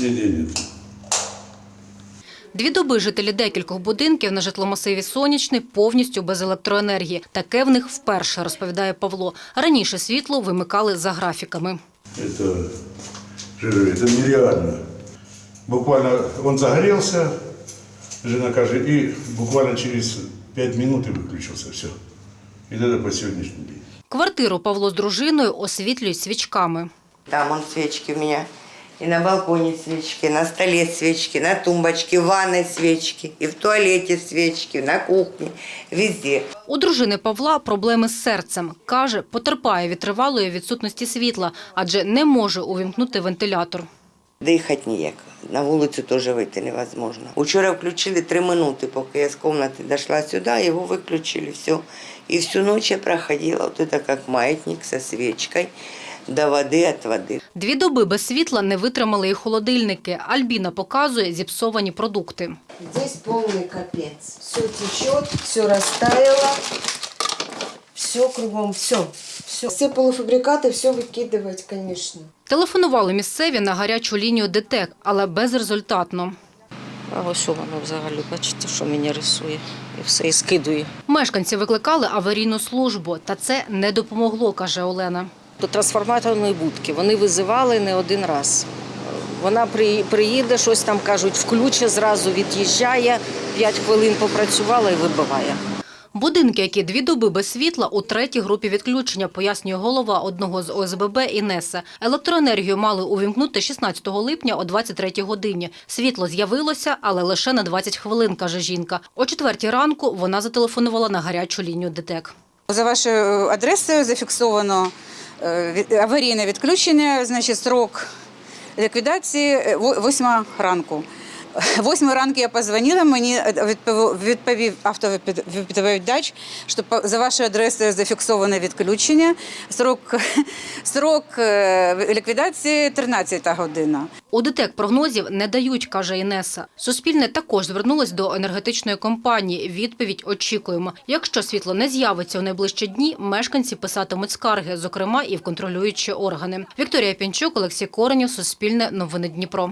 Нигде нет. Дві доби жителі декількох будинків на житломасиві Сонячний повністю без електроенергії. Таке в них вперше, розповідає Павло. Раніше світло вимикали за графіками. Это, жиры, это нереально. Буквально он загорелся, жена кажет, и буквально через пять минут и выключился. Все. И это по сегодняшний день. Квартиру Павло з дружиною освітлюють свічками. Там он свечки у меня. И на балконе свечки, на столе свечки, на тумбочке, в ванной свечки, и в туалете свечки, на кухне, везде. У дружини Павла проблеми з серцем. Каже, потерпає від тривалої відсутності світла, адже не може увімкнути вентилятор. Дихати ніяк. На вулицю теж вийти невозможно. Учора включили три минути, поки я з кімнати дійшла сюди, його виключили, все. І всю ніч я проходила, вот это как маятник со свечкой, до води від води. Дві доби без світла не витримали і холодильники. Альбіна показує зіпсовані продукти. Здесь полный капец. Все течет, все растаяло, все кругом, все. все. Все полуфабрикаты, все выкидывать, конечно. Телефонували місцеві на гарячу лінію ДТЕК, але безрезультатно. А ось що воно взагалі, бачите, що мені рисує. І все, і скидує. Мешканці викликали аварійну службу, та це не допомогло, каже Олена. До трансформаторної будки вони визивали не один раз. Вона при- приїде, щось там кажуть, включе, зразу від'їжджає, 5 хвилин попрацювала і вибиває. Будинки, які дві доби без світла, у третій групі відключення, пояснює голова одного з ОСББ Інеса. Електроенергію мали увімкнути 16 липня о 23 годині. Світло з'явилося, але лише на 20 хвилин, каже жінка. О четвертій ранку вона зателефонувала на гарячу лінію ДТЕК. За вашою адресою зафіксовано е, аварійне відключення, значить срок ліквідації 8 ранку. 8 ранку я позвонила, мені відповів, відповів автовідповідач, що за вашою адресою зафіксоване відключення. Срок, срок е, ліквідації 13 година. У ДТЕК прогнозів не дають, каже Інеса. Суспільне також звернулось до енергетичної компанії. Відповідь очікуємо. Якщо світло не з'явиться у найближчі дні, мешканці писатимуть скарги, зокрема і в контролюючі органи. Вікторія Пінчук, Олексій Коренів, Суспільне, Новини Дніпро.